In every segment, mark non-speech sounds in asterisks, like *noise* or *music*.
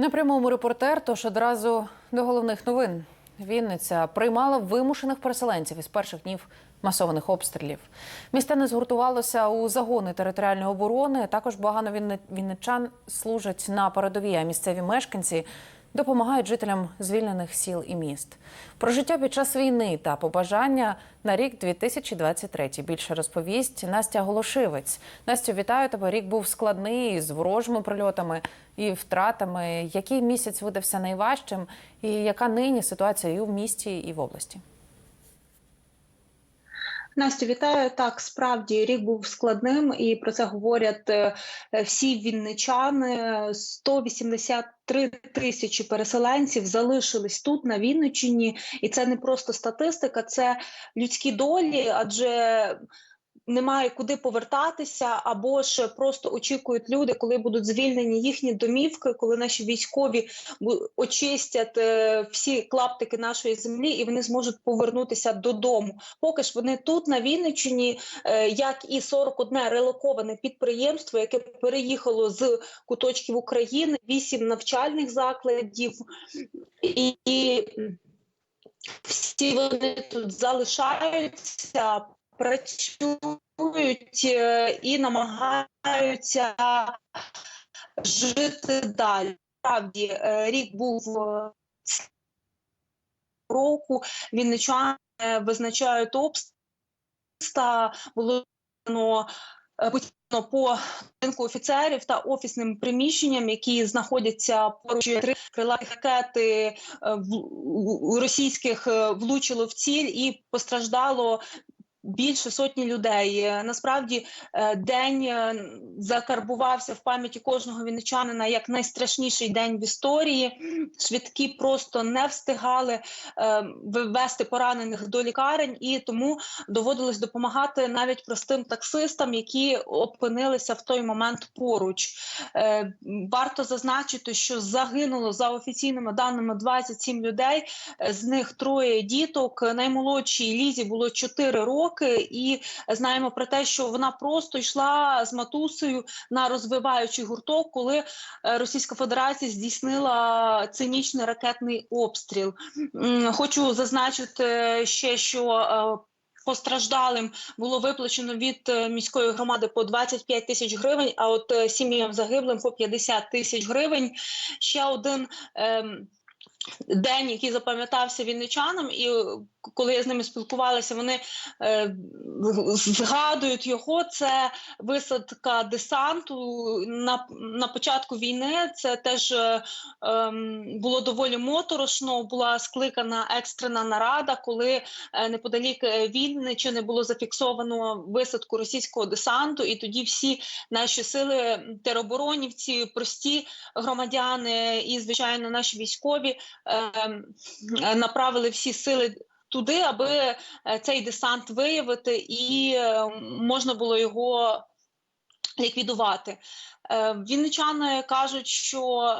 На прямому репортер, тож одразу до головних новин. Вінниця приймала вимушених переселенців із перших днів масованих обстрілів. Містяни згуртувалося у загони територіальної оборони. Також багато вінни- вінничан служать на передовій, а місцеві мешканці допомагають жителям звільнених сіл і міст. Про життя під час війни та побажання на рік 2023 більше розповість Настя Голошивець. Настю, вітаю тебе. Рік був складний з ворожими прильотами і втратами. Який місяць видався найважчим, і яка нині ситуація і в місті, і в області? Настю, вітаю. Так, справді рік був складним, і про це говорять е, всі вінничани. 183 тисячі переселенців залишились тут на Вінниччині, і це не просто статистика, це людські долі, адже немає куди повертатися, або ж просто очікують люди, коли будуть звільнені їхні домівки, коли наші військові очистять е, всі клаптики нашої землі, і вони зможуть повернутися додому. Поки ж вони тут на Вінниччині, е, як і 41 релоковане підприємство, яке переїхало з куточків України, 8 навчальних закладів, і всі вони тут залишаються, працюють е, і намагаються жити далі. Справді е, рік був е, року. Вінничани визначають обстріл. Було ну, по ринку офіцерів та офісним приміщенням, які знаходяться поруч три крилаті ракети російських влучило в ціль і постраждало. Більше сотні людей. Е, Насправді е, день е, закарбувався в пам'яті кожного вінничанина як найстрашніший день в історії. Швидкі просто не встигали вивести поранених до лікарень, і тому доводилось допомагати навіть простим таксистам, які опинилися в той момент поруч. Варто зазначити, що загинуло за офіційними даними 27 людей, з них троє діток. Наймолодшій Лізі було 4 роки, і знаємо про те, що вона просто йшла з матусею на розвиваючий гурток, коли е, Російська Федерація здійснила цинічний ракетний обстріл. Хочу зазначити ще, що е, Постраждалим було виплачено від е, міської громади по 25 тисяч гривень, а от сім'ям загиблим по 50 тисяч гривень. Ще один ем, день, який запам'ятався вінничанам, і е, коли я з ними спілкувалася, вони е, згадують його. Це висадка десанту на, на початку війни. Це теж е, ем, було доволі моторошно. Була скликана екстрена нарада, коли е, неподалік е, Вінничини було зафіксовано висадку російського десанту, і тоді всі наші сили тероборонівці, прості громадяни і, звичайно, наші військові е, направили всі сили. Туди, аби е, цей десант виявити, і е, можна було його ліквідувати. Е, Вінничани кажуть, що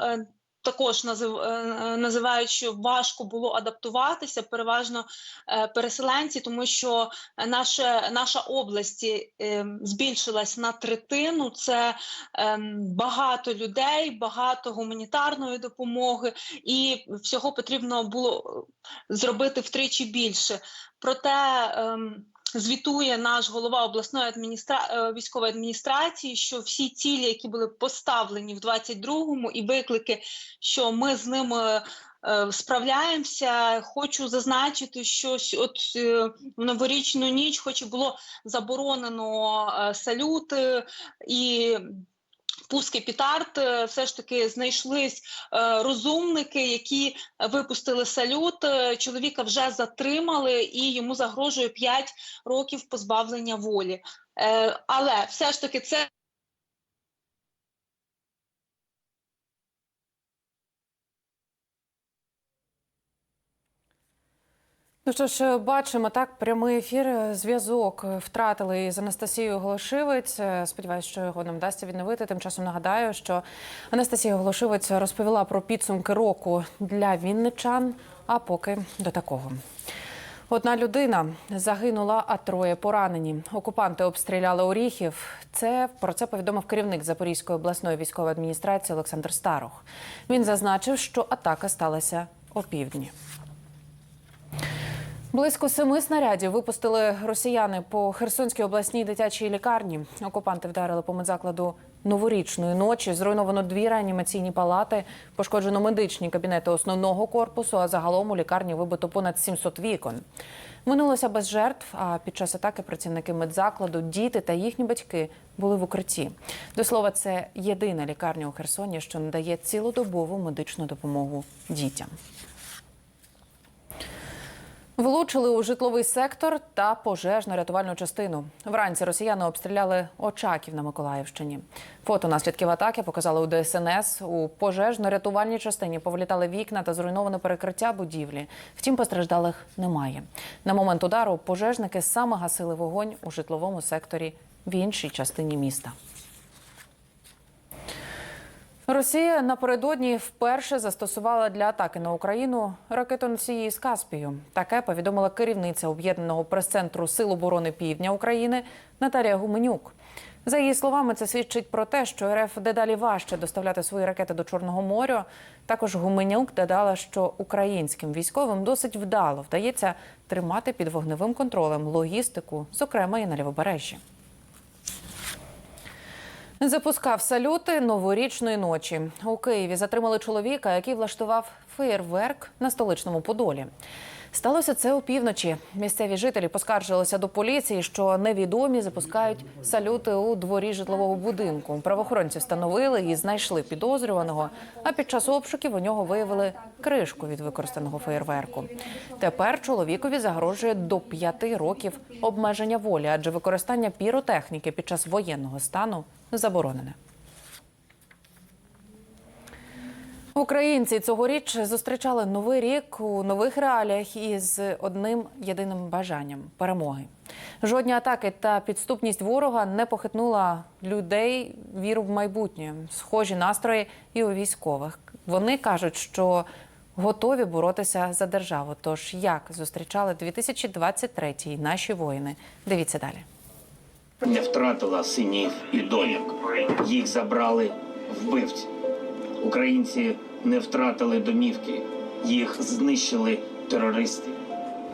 також назив, е, називають, що важко було адаптуватися, переважно е, переселенці, тому що наша, наша область е, збільшилась на третину. Це е, багато людей, багато гуманітарної допомоги, і всього потрібно було зробити втричі більше. Проте ем, звітує наш голова обласної адміністра... е, військової адміністрації, що всі цілі, які були поставлені в 22-му, і виклики, що ми з ними. е, Справляємося, хочу зазначити, що от е, в новорічну ніч, хоч і було заборонено салюти і пуски пітард, е, все ж таки знайшлись е, розумники, які випустили салют. Е, Чоловіка вже затримали, і йому загрожує 5 років позбавлення волі. Але все ж таки це. Ну що ж, бачимо так, прямий ефір, е, зв'язок е, втратили з Анастасією Голошивець. Е, Сподіваюсь, що його нам вдасться відновити. Тим часом нагадаю, що Анастасія Голошивець розповіла про підсумки року для вінничан. А поки до такого. Одна людина загинула, а троє поранені. Окупанти обстріляли Оріхів. Це про це повідомив керівник Запорізької обласної військової адміністрації Олександр Старух. Він зазначив, що атака сталася опівдні. Близько семи снарядів випустили росіяни по Херсонській обласній дитячій лікарні. Окупанти вдарили по медзакладу новорічної ночі. Зруйновано дві реанімаційні палати, пошкоджено медичні кабінети основного корпусу. А загалом у лікарні вибито понад 700 вікон. Минулося без жертв. А під час атаки працівники медзакладу, діти та їхні батьки були в укритті. До слова, це єдина лікарня у Херсоні, що надає цілодобову медичну допомогу дітям. Влучили у житловий сектор та пожежно-рятувальну частину. Вранці росіяни обстріляли Очаків на Миколаївщині. Фото наслідків атаки показали у ДСНС. У пожежно-рятувальній частині повилітали вікна та зруйноване перекриття будівлі. Втім, постраждалих немає. На момент удару пожежники саме гасили вогонь у житловому секторі в іншій частині міста. Росія напередодні вперше застосувала для атаки на Україну ракетоносії з Каспію. Таке повідомила керівниця об'єднаного прес-центру Сил оборони Півдня України Наталія Гуменюк. За її словами, це свідчить про те, що РФ дедалі важче доставляти свої ракети до Чорного моря. Також Гуменюк додала, що українським військовим досить вдало вдається тримати під вогневим контролем логістику, зокрема і на лівобережжі. Запускав салюти новорічної ночі. У Києві затримали чоловіка, який влаштував феєрверк на столичному Подолі. Сталося це опівночі. Місцеві жителі поскаржилися до поліції, що невідомі запускають салюти у дворі житлового будинку. Правоохоронці встановили і знайшли підозрюваного. А під час обшуків у нього виявили кришку від використаного феєрверку. Тепер чоловікові загрожує до п'яти років обмеження волі, адже використання піротехніки під час воєнного стану заборонене. Українці цьогоріч зустрічали новий рік у нових реаліях із одним єдиним бажанням перемоги. Жодні атаки та підступність ворога не похитнула людей віру в майбутнє. Схожі настрої і у військових. Вони кажуть, що готові боротися за державу. Тож як зустрічали 2023-й наші воїни? Дивіться далі. не втратила синів і доньок. Їх забрали вбивці. Українці не втратили домівки, їх знищили терористи.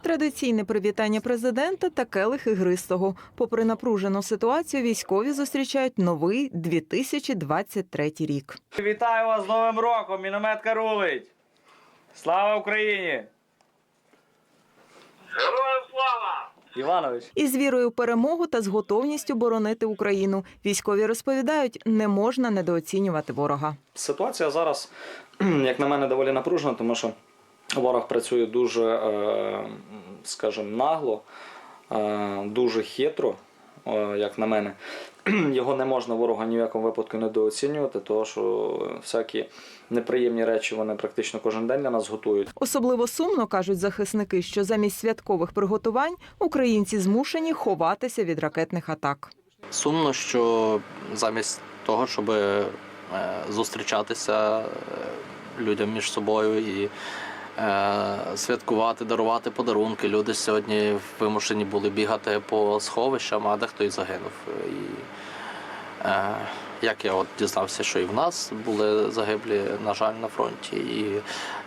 Традиційне привітання президента та келих ігристого. Попри напружену ситуацію, військові зустрічають новий 2023 рік. Вітаю вас з Новим роком! Мінометка рулить! Слава Україні! Героям слава! Іванович. Із вірою в перемогу та з готовністю боронити Україну. Військові розповідають, не можна недооцінювати ворога. Ситуація зараз, *clears throat* як на мене, доволі напружена, тому що ворог працює дуже, е, скажімо, нагло, е, дуже хитро, е, як на мене. *clears throat* Його не можна ворога ні в якому випадку недооцінювати, тому що всякі неприємні речі вони практично кожен день для нас готують. Особливо сумно кажуть захисники, що замість святкових приготувань українці змушені ховатися від ракетних атак. Сумно, що замість того, щоб е, зустрічатися е, людям між собою і святкувати, дарувати подарунки, люди сьогодні вимушені були бігати по сховищам, а дехто і загинув. І, е, як я от дізнався, що і в нас були загиблі, на жаль, на фронті, і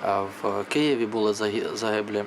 е, в Києві були загиблі.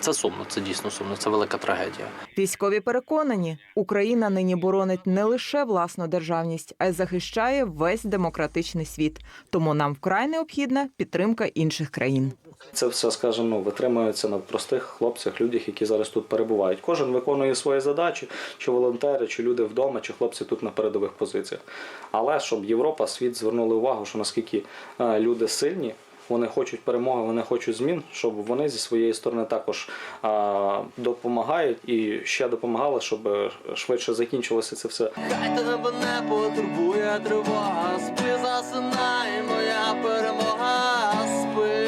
Це сумно, це дійсно сумно, це велика трагедія. Військові переконані, Україна нині боронить не лише власну державність, а й захищає весь демократичний світ. Тому нам вкрай необхідна підтримка інших країн. Це все, скажімо, витримується на простих хлопцях, людях, які зараз тут перебувають. Кожен виконує свої задачі, чи волонтери, чи люди вдома, чи хлопці тут на передових позиціях. Але щоб Європа, світ звернули увагу, що наскільки е, люди сильні. Вони хочуть перемоги, вони хочуть змін, щоб вони зі своєї сторони також а, допомагають і ще допомагали, щоб е, швидше закінчилося це все. Хай тебе не потурбує тривога, спи засинай, моя перемога, спи,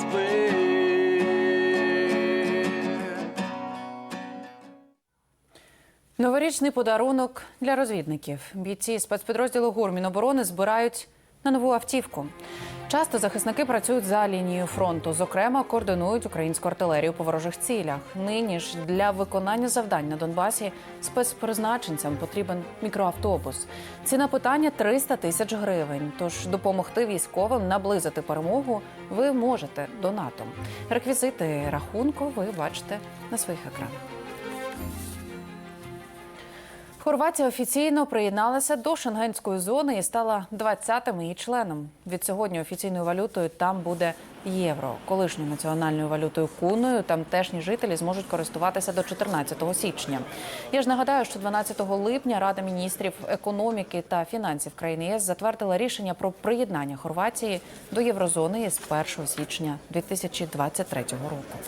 спи. Новорічний подарунок для розвідників. Бійці спецпідрозділу ГУР Міноборони збирають на нову автівку. Часто захисники працюють за лінією фронту. Зокрема, координують українську артилерію по ворожих цілях. Нині ж для виконання завдань на Донбасі спецпризначенцям потрібен мікроавтобус. Ціна питання 300 тисяч гривень. Тож допомогти військовим наблизити перемогу ви можете донатом. Реквізити рахунку ви бачите на своїх екранах. Хорватія офіційно приєдналася до шенгенської зони і стала 20-тим її членом. Від сьогодні офіційною валютою там буде євро. Колишньою національною валютою куною тамтешні жителі зможуть користуватися до 14 січня. Я ж нагадаю, що 12 липня Рада міністрів економіки та фінансів країн ЄС затвердила рішення про приєднання Хорватії до єврозони із 1 січня 2023 року.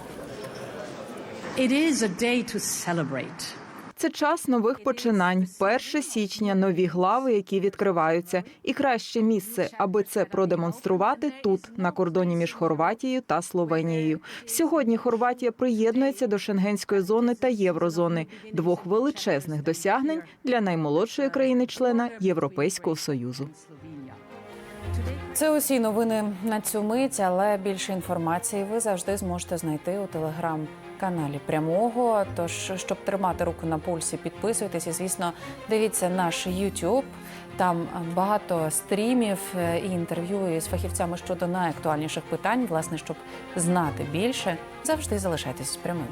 It is a day to celebrate. Це час нових починань. 1 січня нові глави, які відкриваються, і краще місце, аби це продемонструвати тут, на кордоні між Хорватією та Словенією. Сьогодні Хорватія приєднується до шенгенської зони та єврозони двох величезних досягнень для наймолодшої країни-члена Європейського союзу. Це усі новини на цю мить, але більше інформації ви завжди зможете знайти у телеграм-каналі прямого. Тож, щоб тримати руку на пульсі, підписуйтесь і, звісно, дивіться наш YouTube. Там багато стрімів е, і інтерв'ю із фахівцями щодо найактуальніших питань. Власне, щоб знати більше, завжди залишайтесь прямим.